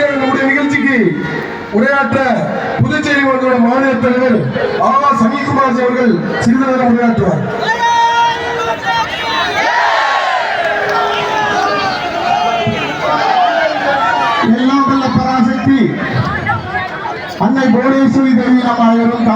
நம்முடைய நம்முடைய நிகழ்ச்சிக்கு உரையாற்ற புதுச்சேரி மாநில மாநில தலைவர் ஆ சனிகுமார் அவர்கள் சிறிது நேரம் உரையாற்றுவார். எல்லாம் வல்ல பராசக்தி. அன்னை புவனேஸ்வரி தேவி நம்ம அனைவரும்